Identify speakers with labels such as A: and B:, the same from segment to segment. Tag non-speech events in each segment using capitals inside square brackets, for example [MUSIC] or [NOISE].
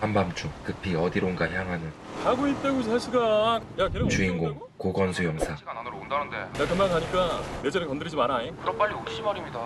A: 한밤중 급히 어디론가 향하는
B: 가고 있다고 자식아. 야 걔네
A: 주인공 고건수 형사
C: 시간 안으로 온다는데
B: 나 금방 가니까 내 자리 건드리지 마라 잉.
C: 그럼 빨리 오시 말입니다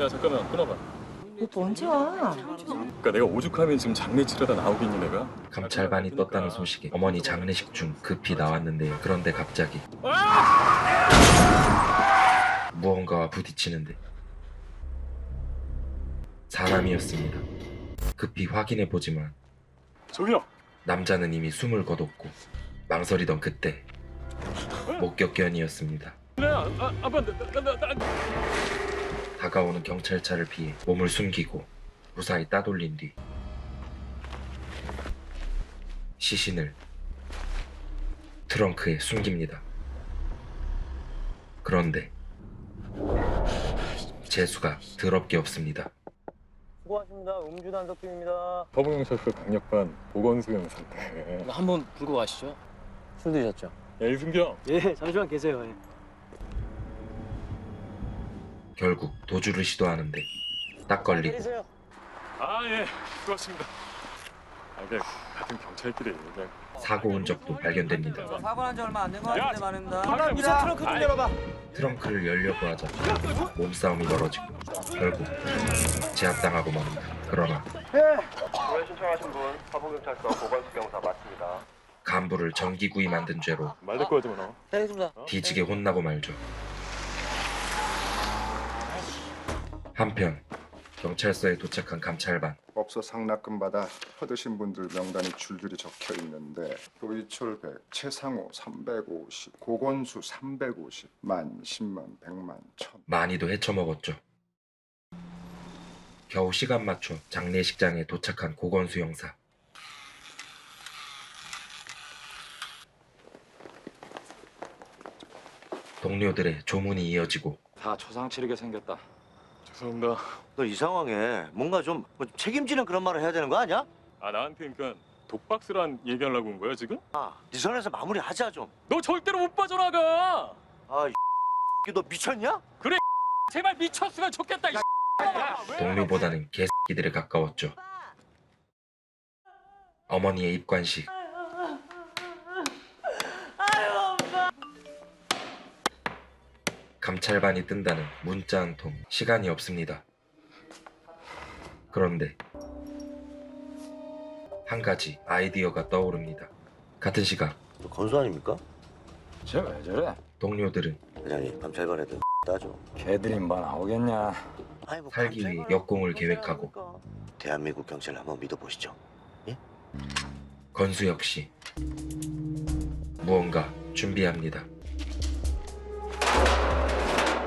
B: 야 잠깐만 끊어봐.
D: 오빠 언제 와?
B: 그러니까 내가 오죽하면 지금 장례 치르다 나오겠니 내가?
A: 감찰반이 떴다는 소식에 어머니 장례식 중 급히 나왔는데요. 그런데 갑자기 무언가와 부딪히는데 사람이었습니다. 급히 확인해 보지만
B: 저기요.
A: 남자는 이미 숨을 거뒀고 망설이던 그때 목격견이었습니다.
B: 네, 아, 아,
A: 다가오는 경찰차를 피해 몸을 숨기고 무사히 따돌린 뒤 시신을 트렁크에 숨깁니다. 그런데 재수가 더럽게 없습니다.
E: 수고하십니다. 음주 단속팀입니다.
B: 서부경찰서 강력반 보건수 형사인데.
F: 한번 불고 가시죠.
E: 술 드셨죠?
B: 야 이승경.
E: 예, 잠시만 계세요. 예.
A: 결국 도주를 시도하는데 딱 걸리고
E: 내리세요.
B: 아 예, 수고하십니다. 아 이게 같은 경찰끼리 그냥.
A: 사고 운 적도 발견됩니다.
G: 사고 난 지 얼마 안 된것
B: 야,
G: 같은데 말입니다.
B: 사람이다.
E: 트렁크 좀 열어봐.
A: 트렁크를 열려고 하자 몸싸움이 벌어지고 결국 제압당하고 맙니다. 그러나
C: 구매 신청하신 분 서부경찰서 보건수 경사 맞습니다
A: 간부를 전기구이 만든 죄로
B: 말 듣고 하지 마. 너.
E: 알겠습니다.
A: 뒤지게 혼나고 말죠. 한편 경찰서에 도착한 감찰반
H: 업소 상납금 받아 받으신 분들 명단이 줄줄이 적혀 있는데 노이철 100, 최상호 350, 고건수 350, 만, 10만, 100만, 1000
A: 많이도 헤쳐먹었죠. 겨우 시간 맞춰 장례식장에 도착한 고건수 형사. 동료들의 조문이 이어지고
C: 다 초상 치르게 생겼다
B: 죄송합니다.
I: 너 이 상황에 뭔가 좀뭐 책임지는 그런 말을 해야 되는 거 아니야?
B: 아 나한테 그러니까 독박스란 얘기하려고 온 거야 지금?
I: 아, 네 선에서 마무리하자 좀.
B: 너 절대로 못 빠져나가.
I: 아, 이너 미쳤냐? [LAUGHS]
B: 제발 미쳤으면 좋겠다. 이
A: 동료보다는 개새끼들에 가까웠죠. 어머니의 입관식. 감찰반이 뜬다는 문자 한 통 시간이 없습니다. 그런데 한 가지 아이디어가 떠오릅니다. 같은 시각
I: 너 건수 아닙니까?
C: 쟤왜 저래?
A: 동료들은
I: 회장님, 감찰관 애들 따죠.
C: 걔들이 뭐 나오겠냐
I: 아이, 뭐
A: 살기 위해
I: 감찰관을
A: 역공을
I: 어떻게
A: 계획하고
I: 생각합니까? 대한민국 경찰 한번 믿어보시죠.
A: 건수 역시 무언가 준비합니다.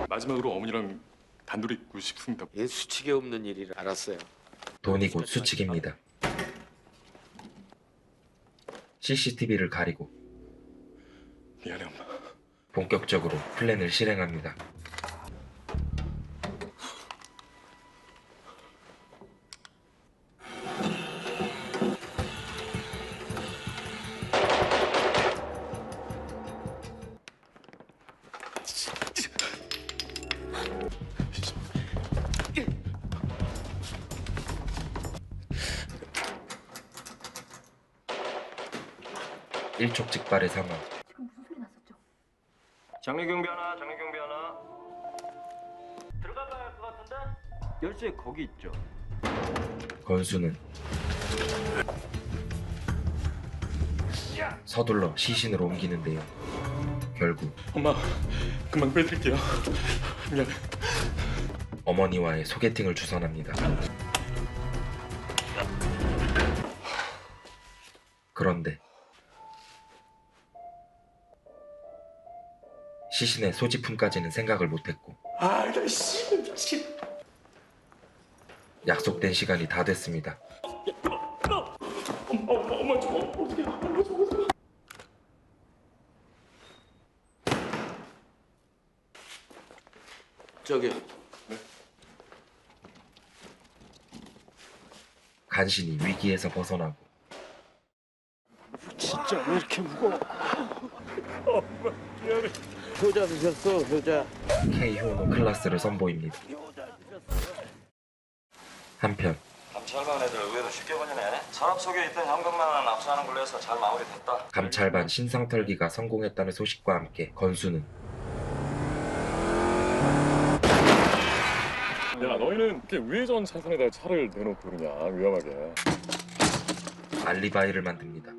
B: 마지막으로 어머니랑 단둘이 있고 싶습니다.
F: 얘 수치게 없는 일이라 알았어요.
A: 돈이 곧 수칙입니다. CCTV를 가리고
B: 미안해 엄마.
A: 본격적으로 플랜을 실행합니다. 일촉즉발의 상황.
E: 장례경비 하나, 장례경비 하나. 들어가봐야 할 것 같은데? 열쇠 거기 있죠.
A: 건수는 서둘러 시신을 옮기는데요. 결국
B: 엄마 금방 빼드릴게요. 미안해.
A: 어머니와의 소개팅을 주선합니다. 시신의 소지품까지는 생각을 못했고
B: 아나 씨 미친.
A: 약속된 시간이 다 됐습니다.
B: 엄마 엄마 엄마 좀 어떻게 엄마 좀.
F: 저기
A: 간신히 위기에서 벗어나고
E: 진짜 왜 이렇게 무거워?
B: 미안해.
F: 효자 드셨어 효자
A: K 효노 클라스를 선보입니다. 한편
G: 감찰반 애들 의외로 쉽게 걸리네. 서랍 속에 있던 현금만 압수하는 걸로 해서 잘 마무리됐다.
A: 감찰반 신상털기가 성공했다는 소식과 함께 건수는
B: 야 너희는 이렇게 우회전 차선에다 차를 대놓고 그러냐 위험하게.
A: 알리바이를 만듭니다.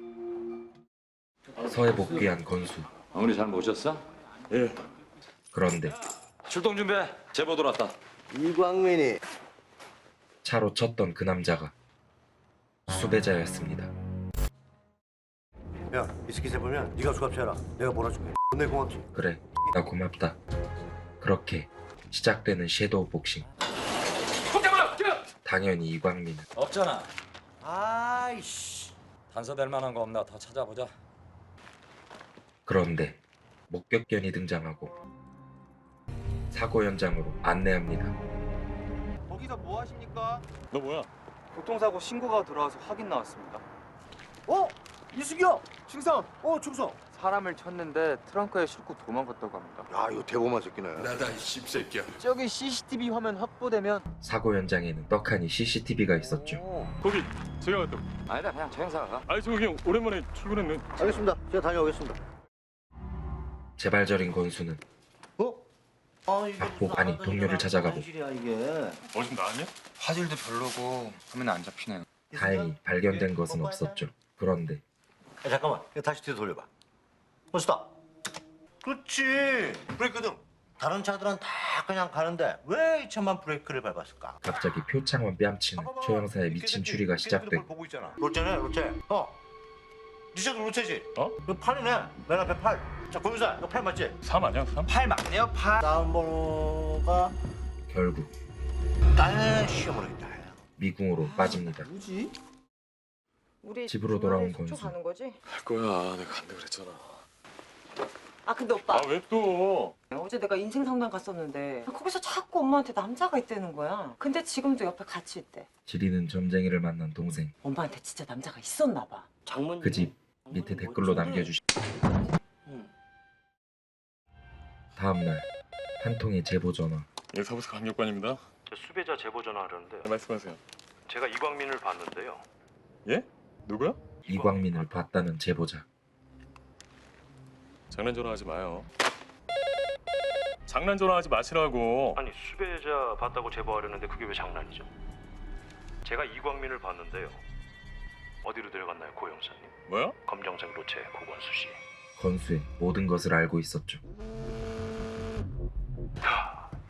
A: 서해 복귀한 건수.
G: 어머니 잘 모셨어?
B: 예.
A: 그런데
G: 출동 준비해. 제보 들어왔다.
I: 이광민이
A: 차로 쳤던 그 남자가 수배자였습니다.
I: 야 이스키 세보면 네가 수갑채라 내가 몰아줄게 내 고맙지
A: 그래, 나 고맙다. 그렇게 시작되는 섀도우 복싱. 당연히 이광민은
G: 없잖아.
I: 아이씨
G: 단서될 만한 거 없나 더 찾아보자.
A: 그런데 목격견이 등장하고 사고 현장으로 안내합니다.
E: 거기서 뭐 하십니까?
B: 너 뭐야?
E: 교통사고 신고가 들어와서 확인 나왔습니다.
I: 어? 이승기야 충성 어 충성
E: 사람을 쳤는데 트렁크에 싣고 도망갔다고 합니다.
I: 야 이거 대범한 새끼네
E: 저기 CCTV 화면 확보되면
A: 사고 현장에는 떡하니 CCTV가 있었죠.
B: 거기 제가 갔다.
G: 아니다 그냥 저 행사가 가.
B: 아니 저 그냥 오랜만에 출근했네.
I: 알겠습니다 제가 다녀오겠습니다
A: 재발절인 건수는
I: 어? 아 이게
A: 박보,
I: 무슨
A: 아니,
I: 하던
A: 동료를 찾아가고.
I: 현실이야 이게.
B: 어디 좀 나왔냐?
E: 화질도 별로고 화면 안 잡히네요.
A: 다행히 발견된 것은 없었죠. 그런데
I: 야, 잠깐만. 이거 다시 뒤로 돌려봐. 멋있다. 그렇지. 브레이크 등. 다른 차들은 다 그냥 가는데 왜 이 차만 브레이크를 밟았을까?
A: 갑자기 표창원 뺨치는 최 형사의 미친 추리가 시작되고
I: 보고 있잖아. 롯데네 롯데 어. 니 차도 롯데지?
B: 어?
I: 이거 팔이네. 맨 앞에 팔 자 고유사 이거 팔 맞지
B: 3 아니야 3?
E: 팔 맞네요 팔.
I: 다음 번호가
A: 결국
I: 아 쉬어버리겠다
A: 미궁으로 빠집니다.
D: 우리
A: 집으로 돌아온
D: 주말에 속초
A: 건수.
D: 가는 거지?
B: 할 거야 내가 간다 그랬잖아.
D: 아 근데 오빠
B: 아 왜 또?
D: 어제 내가 인생 상담 갔었는데 거기서 자꾸 엄마한테 남자가 있다는 거야. 근데 지금도 옆에 같이 있대.
A: 지리는 점쟁이를 만난 동생.
D: 엄마한테 진짜 남자가 있었나 봐.
I: 장모님
A: 그 집 밑에 댓글로 남겨주시. 다음날 한 통의 제보 전화.
B: 예 사무소 강력관입니다.
C: 저 수배자 제보 전화하려는데
B: 네, 말씀하세요.
C: 제가 이광민을 봤는데요.
B: 예? 누구야?
A: 이광민을 봤다는 제보자.
B: 장난 전화하지 마요. 장난 전화하지 마시라고.
C: 아니 수배자 봤다고 제보하려는데 그게 왜 장난이죠? 제가 이광민을 봤는데요. 어디로 데려갔나요, 고 형사님?
B: 뭐야?
C: 검정색 로체 고건수 씨.
A: 건수의 모든 것을 알고 있었죠.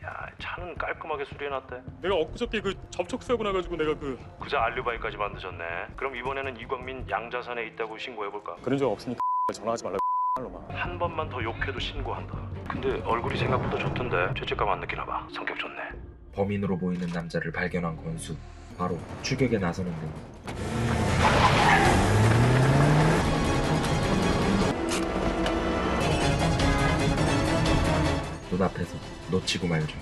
C: 야, 차는 깔끔하게 수리해놨대.
B: 내가 엊그저께 그 접촉사고 나가지고 내가 그
C: 그자 알리바이까지 만드셨네. 그럼 이번에는 이광민 양자산에 있다고 신고해볼까?
B: 그런 적 없으니까 [LAUGHS] 전화하지 말라고 [LAUGHS] 말로만.
C: 한 번만 더 욕해도 신고한다. 근데 얼굴이 생각보다 좋던데 죄책감 안 느끼나 봐. 성격 좋네.
A: 범인으로 보이는 남자를 발견한 건수. 바로 추격에 나서는데 눈앞에서 놓치고 말죠.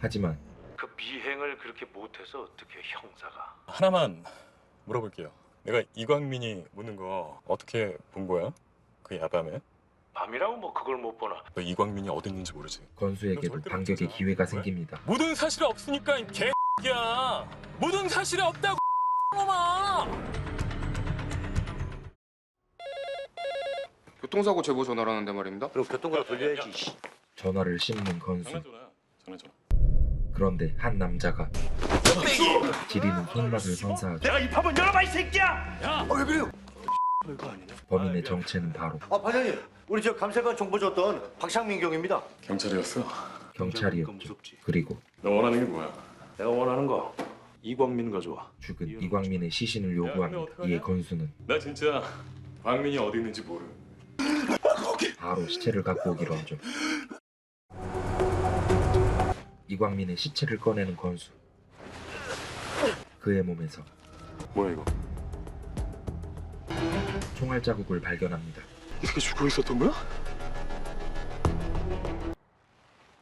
A: 하지만
C: 그 미행을 그렇게 못해서 어떻게 형사가?
B: 하나만 물어볼게요. 내가 이광민이 묻는 거 어떻게 본 거야? 그 야밤에?
C: 밤이라고 뭐 그걸 못 보나?
B: 너 이광민이 어디 있는지 모르지?
A: 건수에게도 반격의 기회가 생깁니다.
B: 모든 사실이 없으니까 이 개야. 모든 사실이 없다고
J: 교통사고 제보 전화라는데 말입니다.
I: 그럼 교통카로 돌려야지 씨.
A: 전화를 씹는 건수.
B: 장난 전화야. 장난 전화.
A: 그런데 한 남자가 지리는 손맛을 선사하죠.
I: 내가 이 팝은 열어봐 이 새끼야 어왜 그래요 별거 아니네
A: 범인의 정체는 바로
I: 아 반장님 우리 저 감찰관 정보 줬던 박창민 경입니다
B: 경찰이었어.
A: 경찰이었죠. 그리고
B: 너 원하는 게 뭐야?
C: 내가 원하는 거 이광민 가져와.
A: 죽은 이광민의 시신을 요구합니다. 이에 건수는
B: 나 진짜 광민이 어디 있는지 모르.
A: 바로 시체를 갖고 오기로 하죠. 이광민의 시체를 꺼내는 건수. 그의 몸에서
B: 뭐야 이거?
A: 총알 자국을 발견합니다.
B: 이렇게 죽어 있었던 거야?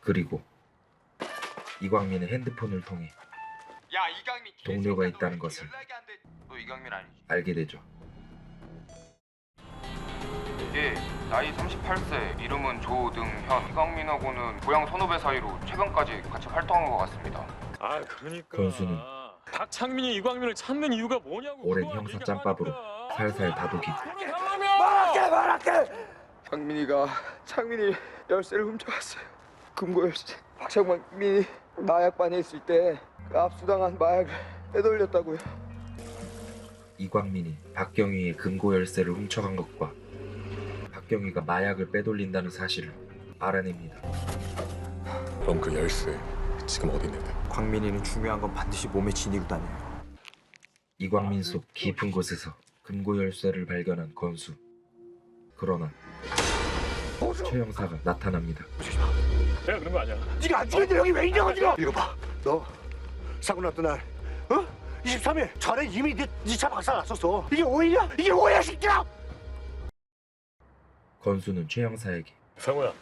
A: 그리고 이광민의 핸드폰을 통해
E: 야 이강민
A: 동료가 있다는 것을.
E: 너 이강민 아니지?
A: 알게 되죠.
E: 예.
J: 나이 38세, 이름은 조등현. 이광민하고는 고향 선후배 사이로 최근까지 같이 활동한 것 같습니다.
B: 아 그러니까
A: 건수는
B: 박창민이 이광민을 찾는 이유가 뭐냐고
A: 오랜
B: 그거
A: 형사
B: 얘기
A: 짬밥으로. 살살 다독이고
E: 강민이가 창민이 열쇠를 훔쳐갔어요. 금고 열쇠. 박창민이 마약반에 있을 때 그 압수당한 마약을 빼돌렸다고요.
A: 이광민이 박경희의 금고 열쇠를 훔쳐간 것과 박경희가 마약을 빼돌린다는 사실을 알아냅니다.
B: 그럼 그 열쇠 지금 어디 있는데?
E: 광민이는 중요한 건 반드시 몸에 지니고 다녀요.
A: 이광민 속 깊은 곳에서 금고 열쇠를 발견한 건수. 그러나 최 형사가 나타납니다.
B: 내가 그런 거 아니야.
I: 네가 안 죽였는데 여기 왜 있냐고 지금 이거 봐 너 사고 났던 날 어? 23일 전에 이미 네차 박살 났었어 이게 오해야? 이게 오해야 새끼야
A: 건수는 최 형사에게
B: 상호야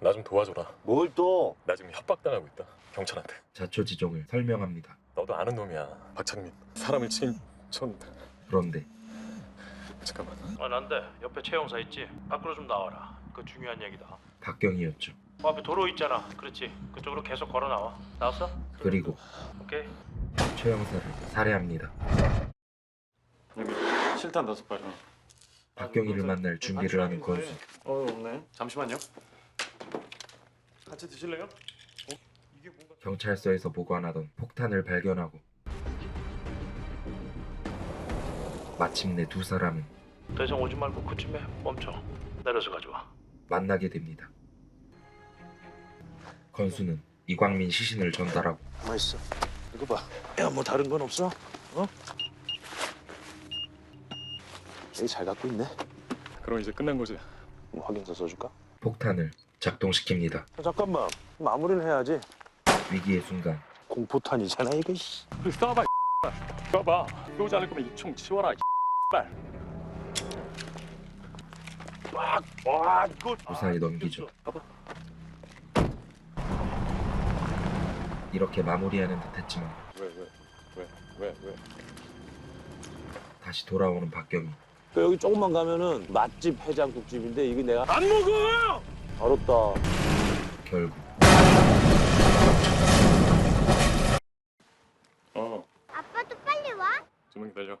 B: 나 좀 도와줘라.
I: 뭘 또?
B: 나 지금 협박당하고 있다. 경찰한테.
A: 자초지종을 설명합니다.
B: 너도 아는 놈이야. 박창민. 사람을 친 전.
A: 그런데
B: 잠깐만.
C: 아 난데 옆에 최 형사 있지? 밖으로 좀 나와라. 그 중요한 얘기다.
A: 박경희였죠.
C: 그 앞에 도로 있잖아. 그렇지. 그쪽으로 계속 걸어 나와. 나왔어?
A: 그리고
C: 오케이.
A: 최 형사를 살해합니다.
K: 실탄 다섯 발.
A: 박경희를 만날 준비를 하는 건수.
K: 어 없네. 잠시만요. 같이 드실래요?
A: 경찰서에서 보관하던 폭탄을 발견하고 마침내 두 사람은
C: 더 이상 오지 말고 그쯤에 멈춰. 내려서 가져와.
A: 만나게 됩니다. 건수는 이광민 시신을 전달하고
I: 맛있어 이거 봐 야 뭐 다른 건 없어? 어? 여기 잘 갖고 있네
B: 그럼 이제 끝난 거지.
I: 뭐 확인서 써줄까?
A: 폭탄을 작동시킵니다.
I: 잠깐만 마무리는 해야지
A: 위기의 순간
I: 공포탄이잖아 이거 씨.
B: 그래 쏴봐. 쏴봐. 쏘지 않을 거면 이 총 치워라. 발.
I: 와 이거
A: 무사히 넘기죠. 이렇게 마무리하는 듯했지만
B: 왜 왜 왜 왜 왜?
A: 다시 돌아오는 박경희.
F: 그 여기 조금만 가면은 맛집 해장국집인데 이게 내가
B: 안 먹어.
F: 어렵다.
A: 결국
B: 어.
L: 아빠도 빨리 와.
B: 좀만 기다려.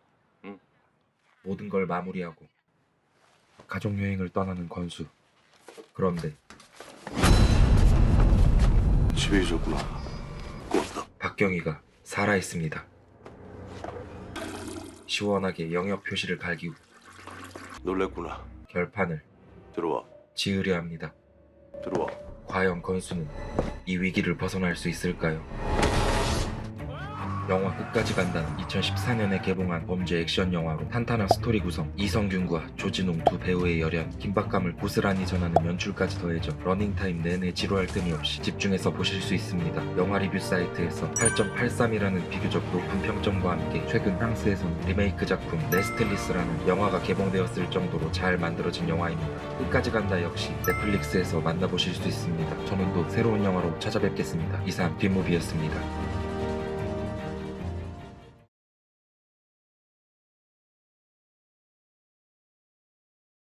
A: 모든 걸 마무리하고 가족 여행을 떠나는 건수. 그런데
I: 집에 있었구나
A: 박경희가 살아 있습니다. 시원하게 영역 표시를 갈기고
I: 놀랬구나
A: 결판을
I: 들어와
A: 지으려 합니다.
I: 들어와
A: 과연 건수는 이 위기를 벗어날 수 있을까요? 영화 끝까지 간다는 2014년에 개봉한 범죄 액션 영화로 탄탄한 스토리 구성, 이성균과 조진웅 두 배우의 열연, 긴박감을 고스란히 전하는 연출까지 더해져 러닝타임 내내 지루할 틈이 없이 집중해서 보실 수 있습니다. 영화 리뷰 사이트에서 8.83이라는 비교적 높은 평점과 함께 최근 프랑스에서는 리메이크 작품 레스텔리스라는 영화가 개봉되었을 정도로 잘 만들어진 영화입니다. 끝까지 간다 역시 넷플릭스에서 만나보실 수 있습니다. 저는 또 새로운 영화로 찾아뵙겠습니다. 이상 뒷무비였습니다.